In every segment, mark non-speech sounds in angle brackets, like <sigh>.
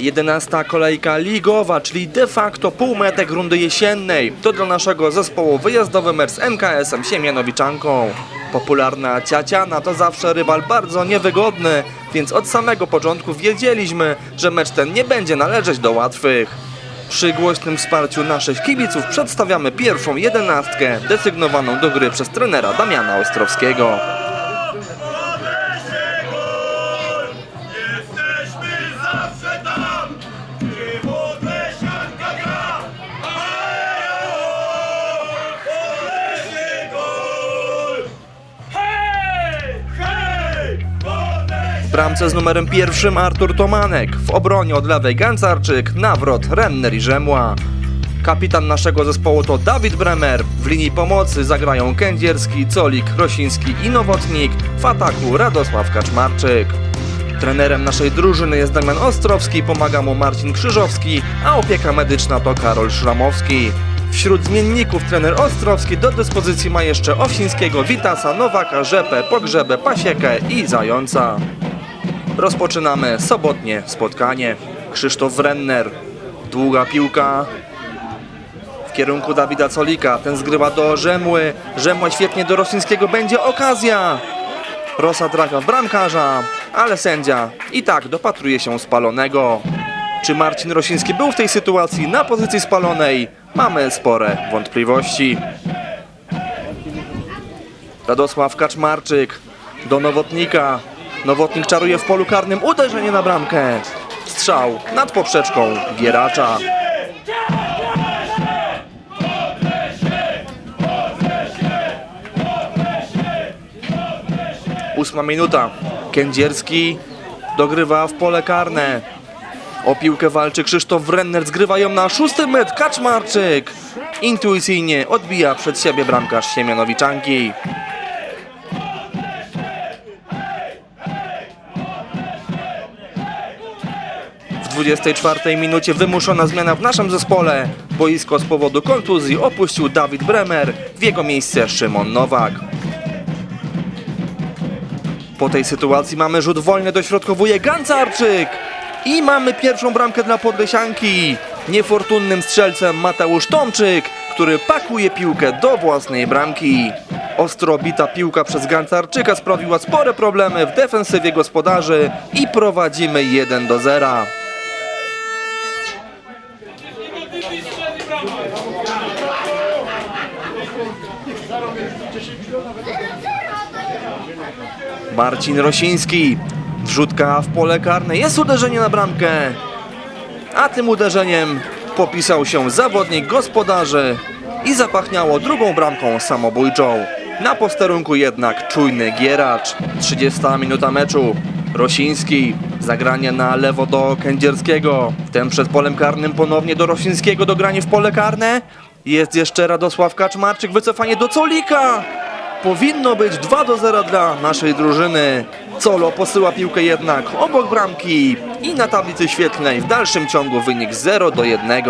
Jedenasta kolejka ligowa, czyli de facto półmetek rundy jesiennej. To dla naszego zespołu wyjazdowy mecz z MKS-em Siemianowiczanką. Popularna Ciaciana to zawsze rywal bardzo niewygodny, więc od samego początku wiedzieliśmy, że mecz ten nie będzie należeć do łatwych. Przy głośnym wsparciu naszych kibiców przedstawiamy pierwszą jedenastkę desygnowaną do gry przez trenera Damiana Ostrowskiego. Bramce z numerem pierwszym Artur Tomanek, w obronie od lewej Gancarczyk, nawrot Renner i Rzemła. Kapitan naszego zespołu to Dawid Bremer, w linii pomocy zagrają Kędzierski, Colik, Rosiński i Nowotnik, w ataku Radosław Kaczmarczyk. Trenerem naszej drużyny jest Damian Ostrowski, pomaga mu Marcin Krzyżowski, a opieka medyczna to Karol Szramowski. Wśród zmienników trener Ostrowski do dyspozycji ma jeszcze Owsińskiego, Witasa, Nowaka, Rzepę, Pogrzebę, Pasiekę i Zająca. Rozpoczynamy sobotnie spotkanie. Krzysztof Renner. Długa piłka w kierunku Dawida Colika. Ten zgrywa do Rzemły. Rzemła świetnie do Rosińskiego. Będzie okazja. Rosa trafia w bramkarza, ale sędzia i tak dopatruje się spalonego. Czy Marcin Rosiński był w tej sytuacji na pozycji spalonej? Mamy spore wątpliwości. Radosław Kaczmarczyk do Nowotnika. Nowotnik czaruje w polu karnym uderzenie na bramkę. Strzał nad poprzeczką Gieracza. Ósma minuta. Kędzierski dogrywa w pole karne. O piłkę walczy Krzysztof Renner, zgrywa ją na szósty metr Kaczmarczyk. Intuicyjnie odbija przed siebie bramkarz Siemianowiczanki. 24 minucie wymuszona zmiana w naszym zespole. Boisko z powodu kontuzji opuścił Dawid Bremer, w jego miejsce Szymon Nowak. Po tej sytuacji mamy rzut wolny, dośrodkowuje Gancarczyk. I mamy pierwszą bramkę dla Podlesianki. Niefortunnym strzelcem Mateusz Tomczyk, który pakuje piłkę do własnej bramki. Ostro bita piłka przez Gancarczyka sprawiła spore problemy w defensywie gospodarzy i prowadzimy 1 do 0. Marcin Rosiński. Wrzutka w pole karne. Jest uderzenie na bramkę. A tym uderzeniem popisał się zawodnik gospodarzy i zapachniało drugą bramką samobójczą. Na posterunku jednak czujny Gieracz. 30 minuta meczu. Rosiński. Zagranie na lewo do Kędzierskiego. Ten przed polem karnym ponownie do Rosińskiego. Dogranie w pole karne. Jest jeszcze Radosław Kaczmarczyk. Wycofanie do Colika. Powinno być 2 do 0 dla naszej drużyny. Colo posyła piłkę jednak obok bramki i na tablicy świetlnej w dalszym ciągu wynik 0 do 1.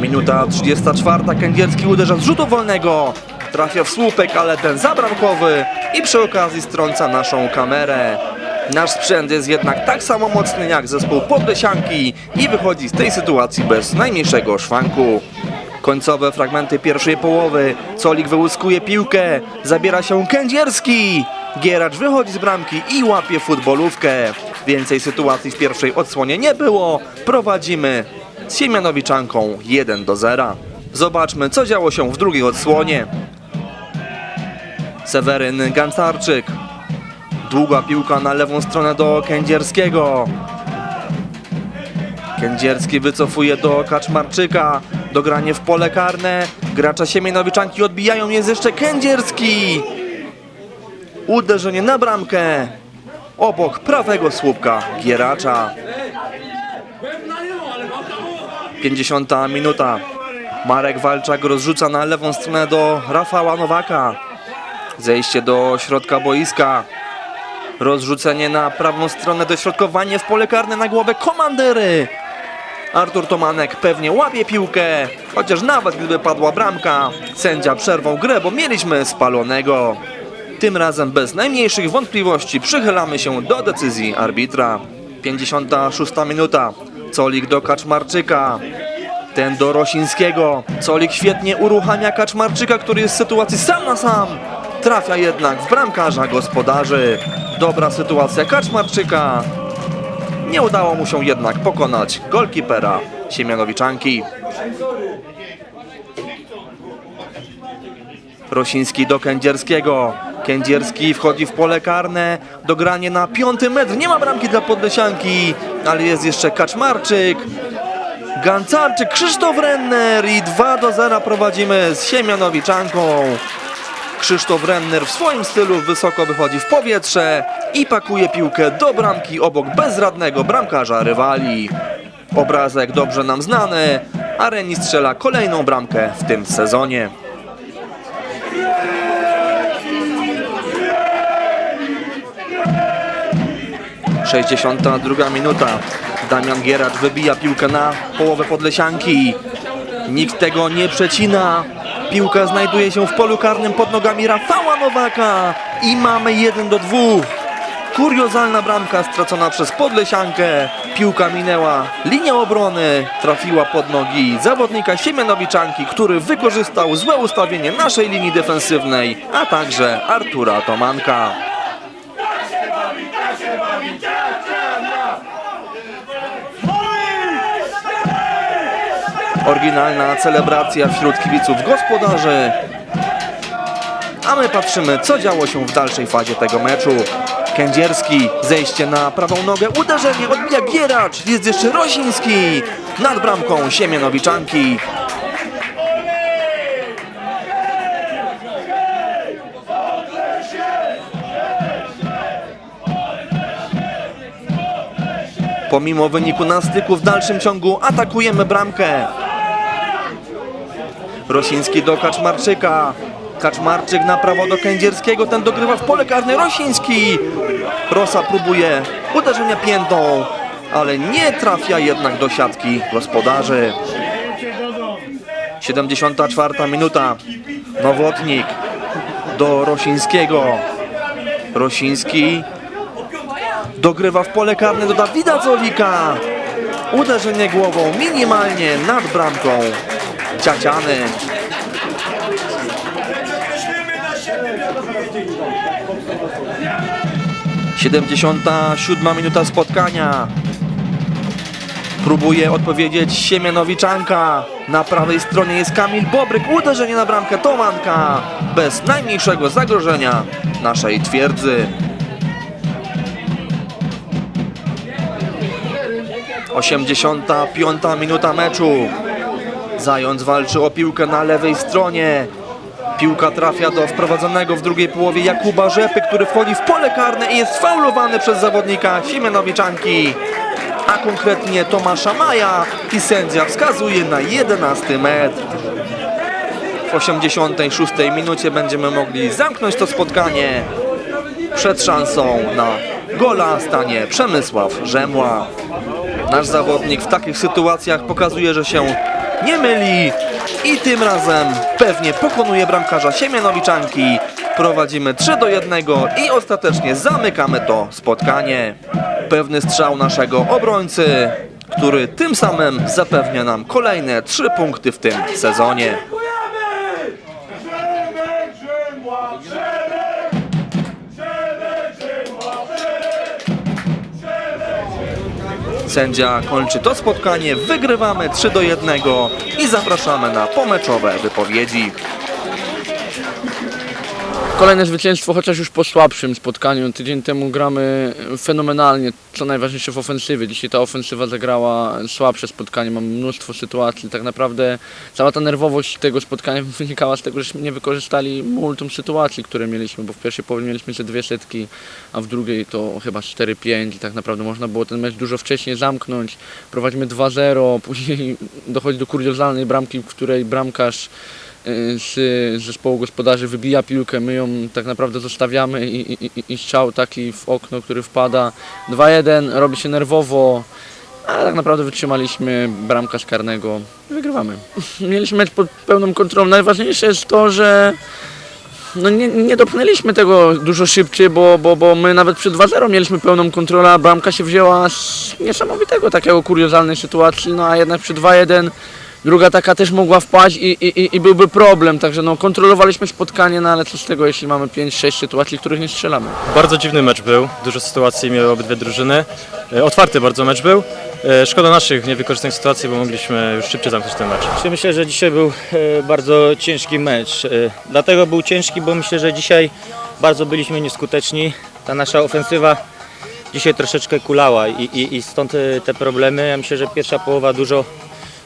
Minuta 34. Kędzierski uderza z rzutu wolnego. Trafia w słupek, ale ten zabramkowy i przy okazji strąca naszą kamerę. Nasz sprzęt jest jednak tak samo mocny jak zespół Podlesianki i wychodzi z tej sytuacji bez najmniejszego szwanku. Końcowe fragmenty pierwszej połowy. Colik wyłuskuje piłkę. Zabiera się Kędzierski. Gieracz wychodzi z bramki i łapie futbolówkę. Więcej sytuacji w pierwszej odsłonie nie było. Prowadzimy z Siemianowiczanką 1 do 0. Zobaczmy, co działo się w drugiej odsłonie. Seweryn Gancarczyk. Długa piłka na lewą stronę do Kędzierskiego. Kędzierski wycofuje do Kaczmarczyka. Dogranie w pole karne. Gracza Siemianowiczanki odbijają. Jest jeszcze Kędzierski. Uderzenie na bramkę. Obok prawego słupka Gieracza. 50 minuta. Marek Walczak rozrzuca na lewą stronę do Rafała Nowaka. Zejście do środka boiska. Rozrzucenie na prawą stronę, dośrodkowanie w pole karne na głowę komandery. Artur Tomanek pewnie łapie piłkę, chociaż nawet gdyby padła bramka, sędzia przerwał grę, bo mieliśmy spalonego. Tym razem bez najmniejszych wątpliwości przychylamy się do decyzji arbitra. 56 minuta. Colik do Kaczmarczyka. Ten do Rosińskiego. Colik świetnie uruchamia Kaczmarczyka, który jest w sytuacji sam na sam. Trafia jednak w bramkarza gospodarzy. Dobra sytuacja Kaczmarczyka. Nie udało mu się jednak pokonać golkipera Siemianowiczanki. Rosiński do Kędzierskiego. Kędzierski wchodzi w pole karne. Dogranie na piąty metr. Nie ma bramki dla Podlesianki, ale jest jeszcze Kaczmarczyk. Gancarczyk, Krzysztof Renner i 2 do 0 prowadzimy z Siemianowiczanką. Krzysztof Renner w swoim stylu wysoko wychodzi w powietrze i pakuje piłkę do bramki obok bezradnego bramkarza rywali. Obrazek dobrze nam znany, a Reni strzela kolejną bramkę w tym sezonie. 62 minuta. Damian Gieracz wybija piłkę na połowę Podlesianki. Nikt tego nie przecina. Piłka znajduje się w polu karnym pod nogami Rafała Nowaka i mamy 1 do 2. Kuriozalna bramka stracona przez Podlesiankę. Piłka minęła linię obrony, trafiła pod nogi zawodnika Siemianowiczanki, który wykorzystał złe ustawienie naszej linii defensywnej, a także Artura Tomanka. Oryginalna celebracja wśród kibiców gospodarzy. A my patrzymy, co działo się w dalszej fazie tego meczu. Kędzierski, zejście na prawą nogę, uderzenie, odbija Gieracz, jest jeszcze Rosiński nad bramką Siemianowiczanki. Pomimo wyniku na styku w dalszym ciągu atakujemy bramkę. Rosiński do Kaczmarczyka. Kaczmarczyk na prawo do Kędzierskiego, ten dogrywa w pole karne. Rosiński. Rosa próbuje uderzenia piętą, ale nie trafia jednak do siatki gospodarzy. 74 minuta. Nowotnik do Rosińskiego. Rosiński dogrywa w pole karne do Dawida Zolika. Uderzenie głową minimalnie nad bramką. Ciaciany. Powiedzieli. 77 minuta spotkania. Próbuje odpowiedzieć Siemianowiczanka. Na prawej stronie jest Kamil Bobryk. Uderzenie na bramkę Tomanka. Bez najmniejszego zagrożenia naszej twierdzy. 85 minuta meczu. Zając walczy o piłkę na lewej stronie. Piłka trafia do wprowadzonego w drugiej połowie Jakuba Rzepy, który wchodzi w pole karne i jest faulowany przez zawodnika Siemianowiczanki, a konkretnie Tomasza Maja i sędzia wskazuje na 11 metr. W 86 minucie będziemy mogli zamknąć to spotkanie. Przed szansą na gola stanie Przemysław Rzemła. Nasz zawodnik w takich sytuacjach pokazuje, że się nie myli i tym razem pewnie pokonuje bramkarza Siemianowiczanki. Prowadzimy 3 do 1 i ostatecznie zamykamy to spotkanie. Pewny strzał naszego obrońcy, który tym samym zapewnia nam kolejne 3 punkty w tym sezonie. Sędzia kończy to spotkanie, wygrywamy 3 do 1 i zapraszamy na pomeczowe wypowiedzi. Kolejne zwycięstwo, chociaż już po słabszym spotkaniu. Tydzień temu gramy fenomenalnie, co najważniejsze w ofensywie. Dzisiaj ta ofensywa zagrała słabsze spotkanie, mamy mnóstwo sytuacji. Tak naprawdę cała ta nerwowość tego spotkania <laughs> wynikała z tego, żeśmy nie wykorzystali multum sytuacji, które mieliśmy, bo w pierwszej połowie mieliśmy te dwie setki, a w drugiej to chyba 4-5 i tak naprawdę można było ten mecz dużo wcześniej zamknąć. Prowadzimy 2-0, <laughs> później dochodzi do kuriozalnej bramki, w której bramkarz z zespołu gospodarzy wybija piłkę, my ją tak naprawdę zostawiamy i, i, i- strzał taki w okno, który wpada 2-1, robi się nerwowo, a tak naprawdę wytrzymaliśmy bramka karnego i wygrywamy. <laughs> Mieliśmy mecz pod pełną kontrolą. Najważniejsze jest to, że no nie, nie dopchnęliśmy tego dużo szybciej, bo, bo, bo my nawet przy 2-0 mieliśmy pełną kontrolę, a bramka się wzięła z niesamowitego takiego kuriozalnej sytuacji, no a jednak przy 2-1 druga taka też mogła wpaść i, i, i- i byłby problem, także no kontrolowaliśmy spotkanie, no ale co z tego, jeśli mamy 5-6 sytuacji, w których nie strzelamy. Bardzo dziwny mecz był, dużo sytuacji miały obydwie drużyny. E, Otwarty bardzo mecz był. E, Szkoda naszych niewykorzystanych sytuacji, bo mogliśmy już szybciej zamknąć ten mecz. Myślę, że dzisiaj był e, bardzo ciężki mecz. E, Dlatego był ciężki, bo myślę, że dzisiaj bardzo byliśmy nieskuteczni. Ta nasza ofensywa dzisiaj troszeczkę kulała i, i, i stąd e, te problemy. Ja myślę, że pierwsza połowa dużo,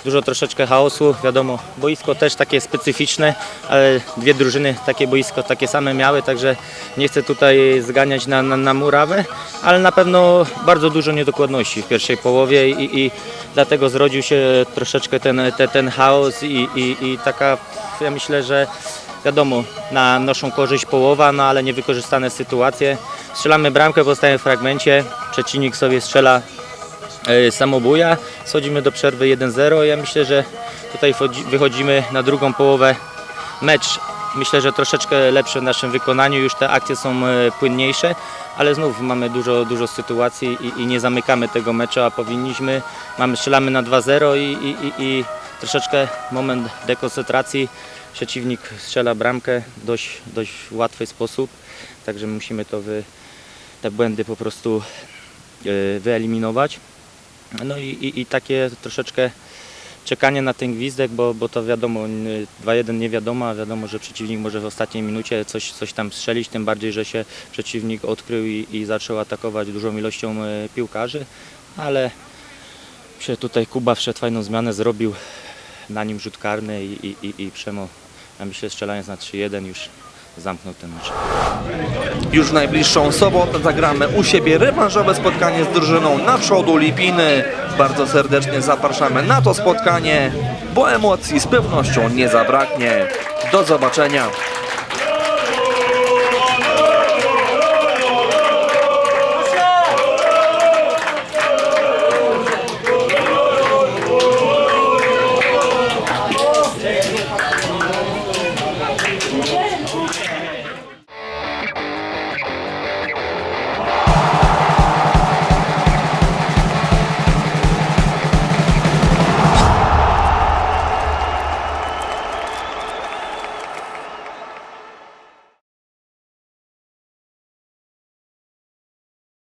dużo troszeczkę chaosu. Wiadomo, boisko też takie specyficzne, ale dwie drużyny takie boisko takie same miały, także nie chcę tutaj zganiać na, na, na murawę, ale na pewno bardzo dużo niedokładności w pierwszej połowie i, i dlatego zrodził się troszeczkę ten, te, ten chaos i, i, i taka, ja myślę, że wiadomo, na naszą korzyść połowa, no ale niewykorzystane sytuacje. Strzelamy bramkę, w fragmencie, przeciwnik sobie strzela samobuja, schodzimy do przerwy 1-0. Ja myślę, że tutaj wychodzimy na drugą połowę mecz myślę, że troszeczkę lepszy w naszym wykonaniu, już te akcje są e, płynniejsze, ale znów mamy dużo, dużo sytuacji i, i nie zamykamy tego meczu, a powinniśmy. Mamy, strzelamy na 2-0 i, i, i, i troszeczkę moment dekoncentracji. Przeciwnik strzela bramkę w dość, dość łatwy sposób, także musimy to wy, te błędy po prostu e, wyeliminować. No i, i, i takie troszeczkę czekanie na ten gwizdek, bo, bo to wiadomo, nie- 2-1 nie wiadomo, a wiadomo, że przeciwnik może w ostatniej minucie coś, coś tam strzelić, tym bardziej, że się przeciwnik odkrył i, i zaczął atakować dużą ilością e, piłkarzy, ale się tutaj Kuba wszedł fajną zmianę, zrobił na nim rzut karny i, i, i, i Przemo, ja myślę, strzelając na 3-1 już zamknął ten mecz. Już w najbliższą sobotę zagramy u siebie rewanżowe spotkanie z drużyną na przodu Lipiny. Bardzo serdecznie zapraszamy na to spotkanie, bo emocji z pewnością nie zabraknie. Do zobaczenia.